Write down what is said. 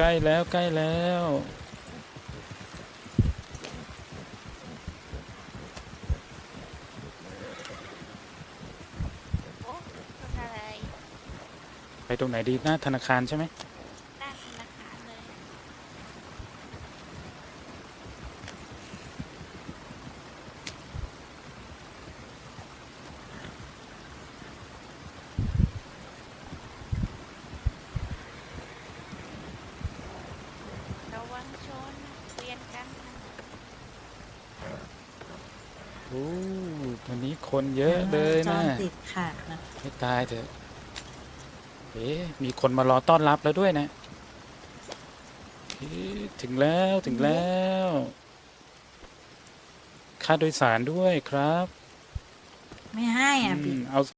ล้แล้วใกล้แล้วโอ้คนอะไร ไปตรงไหนดีหน้าธนาคารใช่ไหม หน้าธนาคารเลย ระวังชนเรียน กันนะโอ้วันนี้คนเยอะเลยจอนะมติดขัดนะไม่ตายเถอะเอ๊ะมีคนมารอต้อนรับแล้วด้วยนะเอ๊ะถึงแล้วถึงแล้วค่าโดยสารด้วยครับ ไม่ให้อะอืปิดมเอา